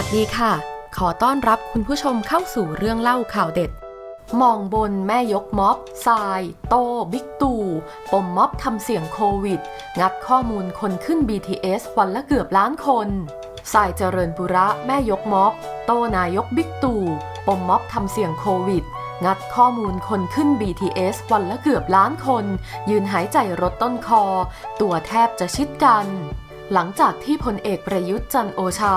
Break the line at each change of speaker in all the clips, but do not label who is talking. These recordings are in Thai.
ัสดีค่ะ ขอต้อนรับคุณผู้ชมเข้าสู่เรื่องเล่าข่าวเด็ด มองบนแม่ยกม็อบทราย โต บิ๊กตู่ ปมม็อบทำเสียงโควิด งัดข้อมูลคนขึ้น BTS วันละเกือบล้านคนสายเจริญบุระแม่ยกม็อบ โตนายกบิ๊กตู่ ปมม็อบทำเสียงโควิด งัดข้อมูลคนขึ้น BTS วันละเกือบล้านคน ยืนหายใจรถต้นคอ ตัวแทบจะชิดกัน หลังจากที่พลเอกประยุทธ์จันโอชา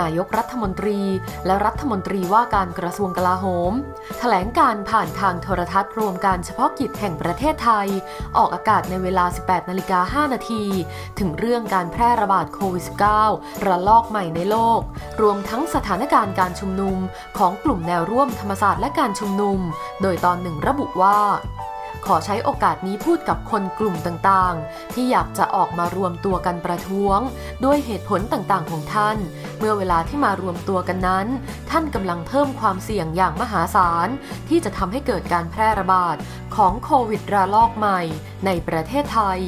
นายกรัฐมนตรี และรัฐมนตรีว่าการกระทรวงกลาโหม แถลงการผ่านทางโทรทัศน์รวมการเฉพาะกิจแห่งประเทศไทย ออกอากาศในเวลา 18นาฬิกา5นาที ถึงเรื่องการแพร่ระบาดโควิด -19 ระลอกใหม่ในโลก รวมทั้งสถานการณ์การชุมนุม ของกลุ่มแนวร่วมธรรมศาสตร์และการชุมนุม โดยตอนหนึ่งระบุว่า ขอใช้โอกาสนี้พูดกับคนกลุ่มต่างๆ ที่อยากจะออกมารวมตัวกันประท้วง ด้วยเหตุผลต่างๆของท่าน เมื่อเวลาที่มารวมตัวกันนั้น ท่านกำลังเพิ่มความเสี่ยงอย่างมหาศาล ที่จะทำให้เกิดการแพร่ระบาดของโควิดระลอกใหม่ในประเทศไทย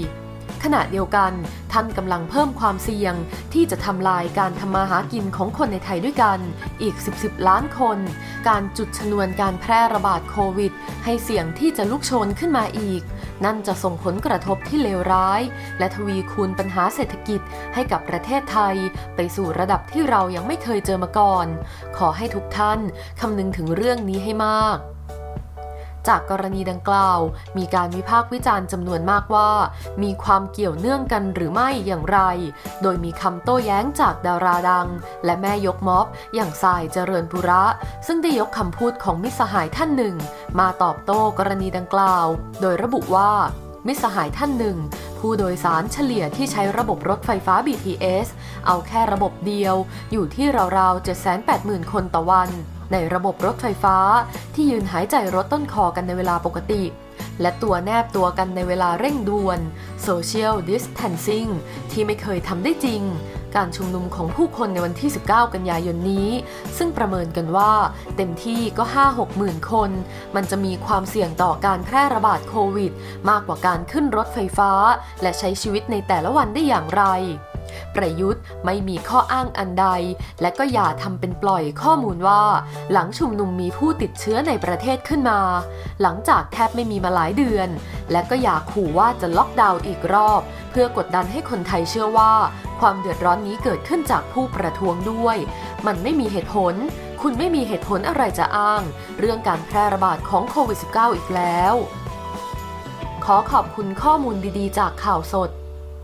ขณะเดียวกัน ท่านกำลังเพิ่มความเสี่ยงที่จะทำลายการทำมาหากินของคนในไทยด้วยกันอีก 10 10 ล้านคน การจุดชนวนการแพร่ระบาดโควิด ให้เสี่ยงที่จะลุกโชนขึ้นมาอีก นั่นจะส่งผลกระทบที่เลวร้าย และทวีคูณปัญหาเศรษฐกิจให้กับประเทศไทย ไปสู่ระดับที่เรายังไม่เคยเจอมาก่อน ขอให้ทุกท่านคำนึงถึงเรื่องนี้ให้มาก จากกรณีดังกล่าว มีการวิพากษ์วิจารณ์จำนวนมากว่า มีความเกี่ยวเนื่องกันหรือไม่อย่างไร โดยมีคำโต้แย้งจากดาราดัง และแม่ยกม็อบ อย่างสายเจริญบุระ ซึ่งได้ยกคำพูดของมิสหายท่านหนึ่ง มาตอบโต้กรณีดังกล่าว โดยระบุว่ามิสหายท่านหนึ่ง ผู้โดยสารเฉลี่ยที่ใช้ระบบรถไฟฟ้า BTS เอาแค่ระบบเดียว อยู่ที่ราวๆ 780,000 คนต่อวัน ในระบบรถไฟฟ้า ที่ยืนหายใจรถต้นคอกันในเวลาปกติ และตัวแนบตัวกันในเวลาเร่งด่วน Social Distancing ที่ไม่เคยทำได้จริง การชุมนุมของผู้คนในวันที่ 19 กันยายนนี้ ซึ่งประเมินกันว่า เต็มที่ก็ 5-6 หมื่นคน มันจะมีความเสี่ยงต่อการแพร่ระบาดโควิด มากกว่าการขึ้นรถไฟฟ้า และใช้ชีวิตในแต่ละวันได้อย่างไร ประยุทธ์ไม่มีข้ออ้างอันใด และก็อย่าทำเป็นปล่อยข้อมูลว่า หลังชุมนุมมีผู้ติดเชื้อในประเทศขึ้นมา หลังจากแทบไม่มีมาหลายเดือน และก็อย่าขู่ว่าจะล็อกดาวน์อีกรอบ เพื่อกดดันให้คนไทยเชื่อว่า ความเดือดร้อนนี้เกิดขึ้นจากผู้ประท้วงด้วย มันไม่มีเหตุผล คุณไม่มีเหตุผลอะไรจะอ้าง เรื่องการแพร่ระบาดของโควิด -19 อีกแล้ว ขอขอบคุณข้อมูลดีๆ จากข่าวสด